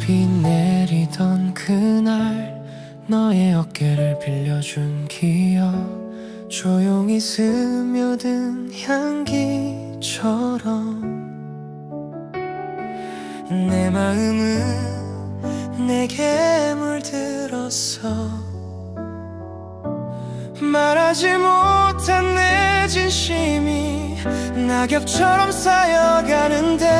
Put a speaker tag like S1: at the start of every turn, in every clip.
S1: 비 내리던 그날 너의 어깨를 빌려준 기억. 조용히 스며든 향기처럼 내 마음은 내게 물들었어 말하지 못한 내 진심이 낙엽처럼 쌓여가는데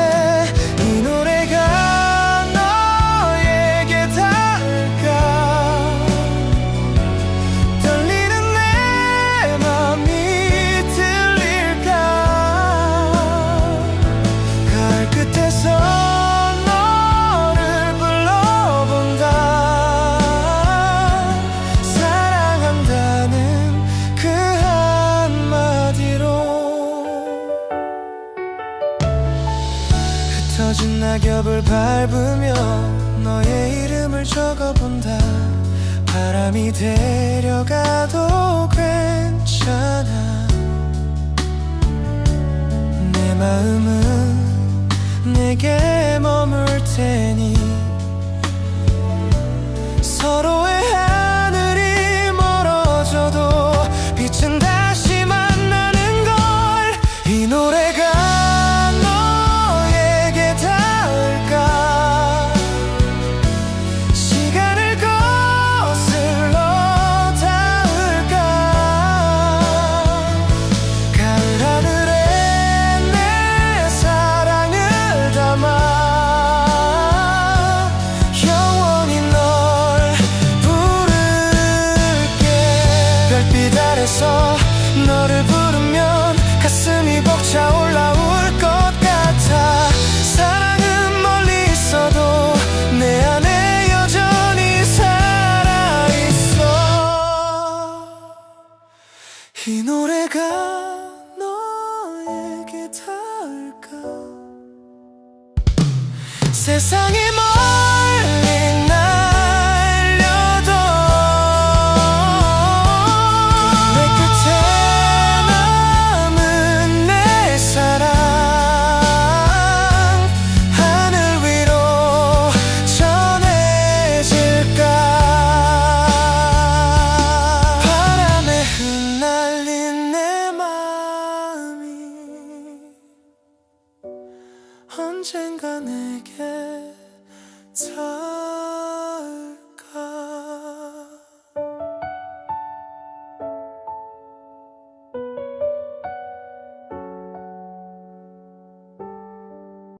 S1: 흩어진 낙엽을 밟으며 너의 이름을 적어본다. 바람이 데려가도 괜찮아. 내 마음은 내게 머물 테니 별빛 아래서 너를 부르면 가슴이 벅차 올라 울것 같아. 사랑은 멀리 있어도 내 안에 여전히 살아있어. 이 노래가 너에게 닿을까? 세상이 멀 언젠가 내게 닿을까